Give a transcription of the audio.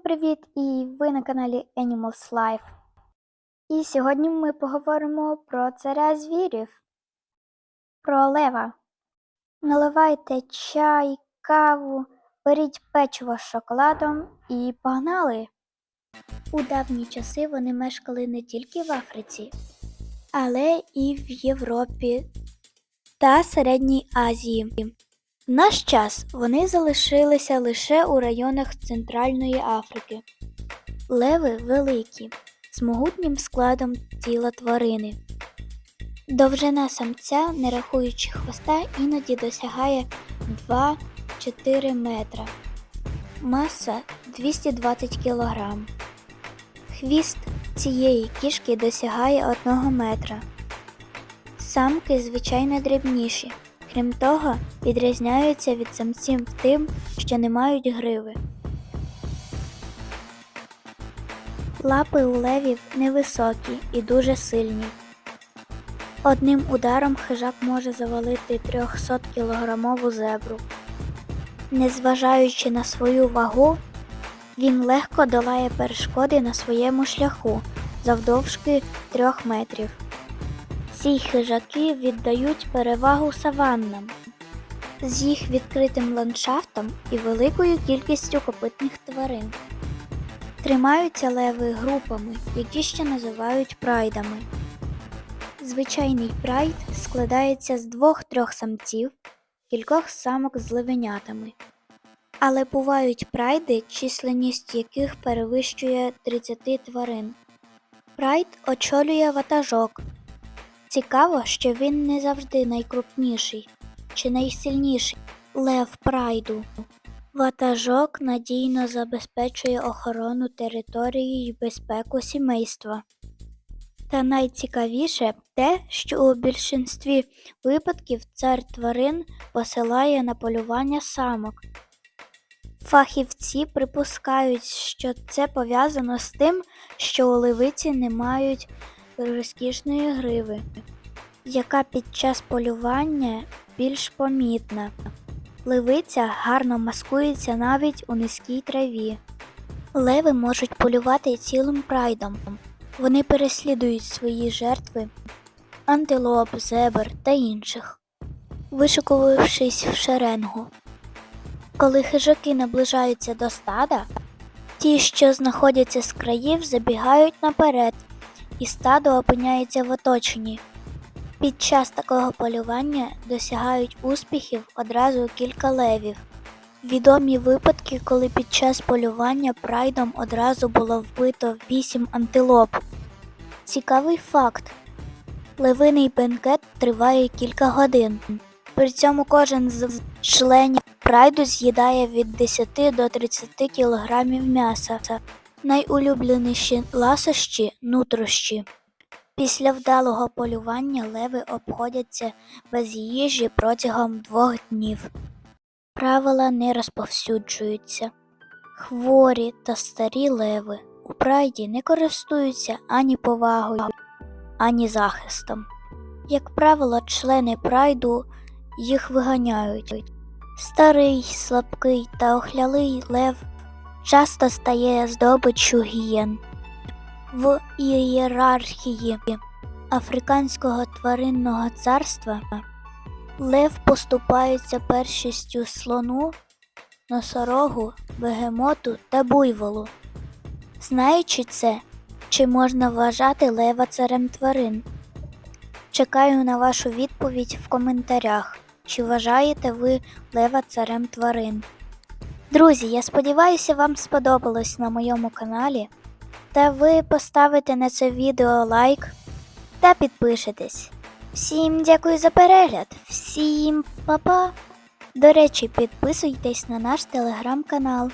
привіт! І ви на каналі Animals Life. І сьогодні ми поговоримо про царя звірів, про лева. Наливайте чай, каву, беріть печиво з шоколадом і погнали! У давні часи вони мешкали не тільки в Африці, але і в Європі та Середній Азії. Наш час вони залишилися лише у районах Центральної Африки. Леви великі, з могутнім складом тіла тварини. Довжина самця, не рахуючи хвоста, іноді досягає 2-4 метра. Маса 220 кг. Хвіст цієї кішки досягає 1 метра. Самки звичайно дрібніші. Крім того, відрізняються від самців тим, що не мають гриви. Лапи у левів невисокі і дуже сильні. Одним ударом хижак може завалити 300 кілограмову зебру. Незважаючи на свою вагу, він легко долає перешкоди на своєму шляху завдовжки 3 метрів. Ці хижаки віддають перевагу саваннам з їх відкритим ландшафтом і великою кількістю копитних тварин. Тримаються леви групами, які ще називають прайдами. Звичайний прайд складається з двох-трьох самців, кількох самок з левенятами. Але бувають прайди, численність яких перевищує 30 тварин. Прайд очолює ватажок. Цікаво, що він не завжди найкрупніший чи найсильніший лев прайду. Ватажок надійно забезпечує охорону території й безпеку сімейства. Та найцікавіше те, що у більшинстві випадків цар тварин посилає на полювання самок. Фахівці припускають, що це пов'язано з тим, що у левиці не мають розкішної гриви, яка під час полювання більш помітна. Левиця гарно маскується навіть у низькій траві. Леви можуть полювати цілим прайдом. Вони переслідують свої жертви, антилоп, зебр та інших, вишикувавшись в шеренгу. Коли хижаки наближаються до стада, ті, що знаходяться з країв, забігають наперед і стадо опиняється в оточенні. Під час такого полювання досягають успіхів одразу кілька левів. Відомі випадки, коли під час полювання прайдом одразу було вбито вісім антилоп. Цікавий факт: левиний бенкет триває кілька годин. При цьому кожен з членів прайду з'їдає від 10 до 30 кілограмів м'яса. Найулюбленіші ласощі нутрощі. Після вдалого полювання леви обходяться без їжі протягом двох днів. Правила не розповсюджуються. Хворі та старі леви у прайді не користуються ані повагою, ані захистом. Як правило, члени прайду їх виганяють. Старий, слабкий та охлялий лев часто стає здобиччю гієн. В ієрархії Африканського тваринного царства лев поступається першістю слону, носорогу, бегемоту та буйволу. Знаючи це, чи можна вважати лева царем тварин? Чекаю на вашу відповідь в коментарях, чи вважаєте ви лева царем тварин. Друзі, я сподіваюся, вам сподобалось на моєму каналі. Та ви поставите на це відео лайк та підпишетесь. Всім дякую за перегляд, всім па-па! До речі, підписуйтесь на наш телеграм-канал.